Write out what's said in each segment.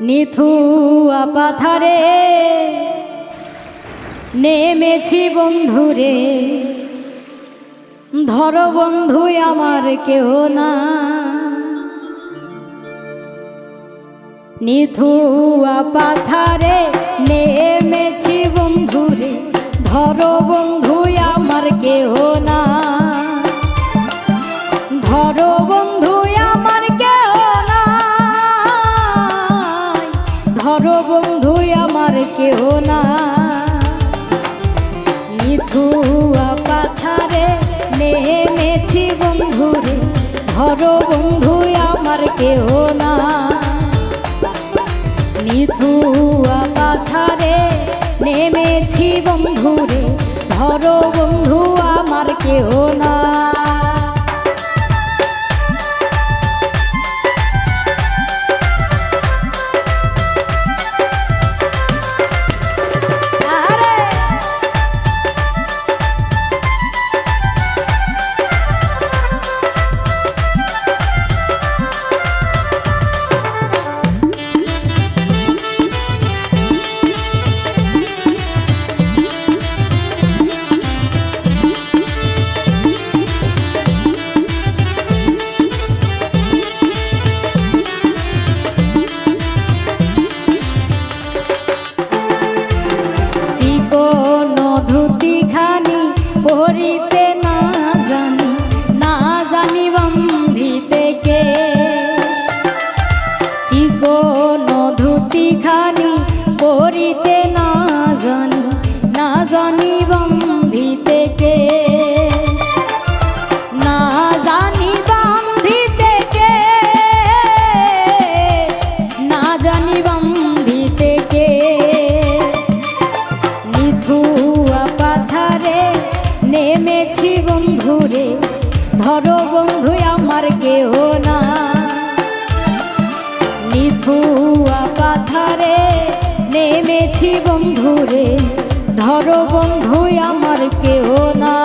নিথুয়া পাথারে নেমেছি বন্ধুরে। ধর বন্ধু আমার কেহ না। নিথুয়া পাথারে নেমেছি বন্ধুরে। ধর বন্ধু নিথুয়া পাথারে নেমেছি বন্ধুরে ধরো বন্ধু আমার কেউ না। খানি পরিতে না জানি না জানি বন্ধিতে কে। না জানি বন্ধিতে কে। না জানি বন্ধিতে কে। নিথুয়া পাথারে নেমেছি বন্ধুরে, ধরো বন্ধু আমার কেহ না নিথুয়া পাথারে নেমেছি বন্ধুরে। ধরো বন্ধু আমার কেউ না।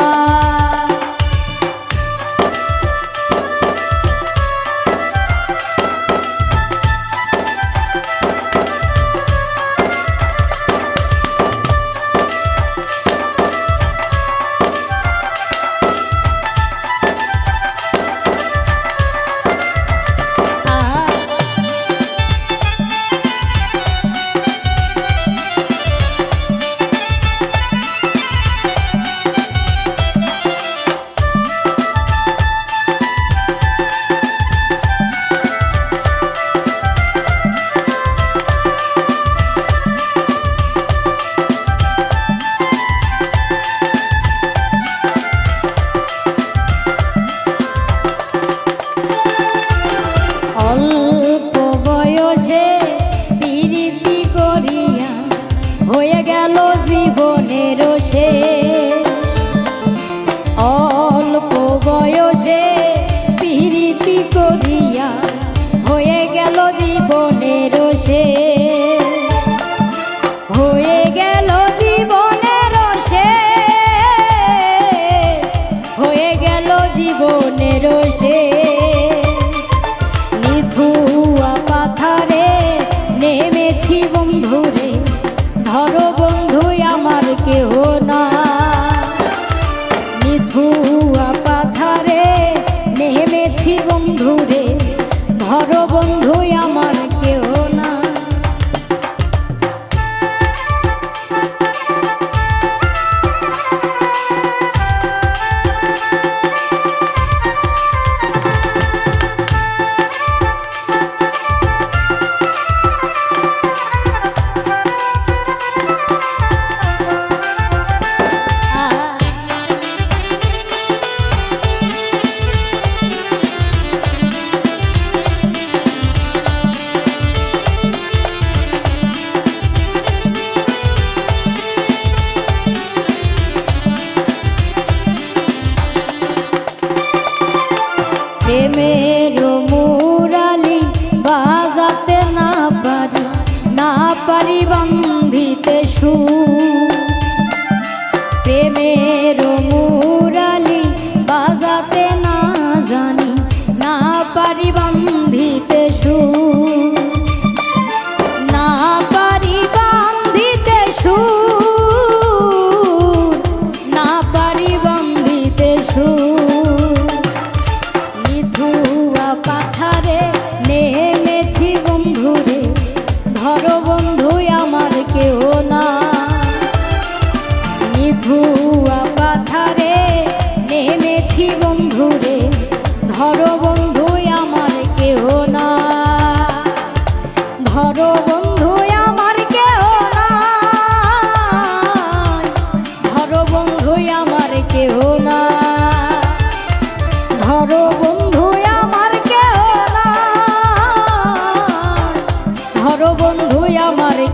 নেমেছি বন্ধুরে ধরো বন্ধু আমার কেহ না। মিথুয়া পাথারে নেমেছি বন্ধুরে ধরো বন্ধু Buddy.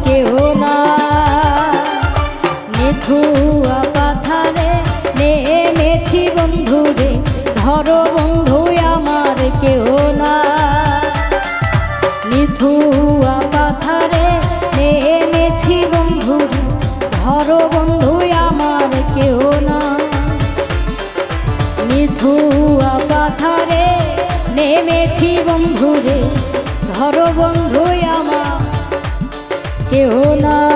কেহ না। নিথুয়া পাথারে নেমেছি বন্ধুরে ধরো বন্ধু আমার কেহ না। নিথুয়া পাথারে নেমেছি বন্ধুরে ধরো বন্ধু আমার কেহ না। নিথুয়া পাথারে নেমেছি বন্ধুরে ধরো বন্ধু আমার যেও না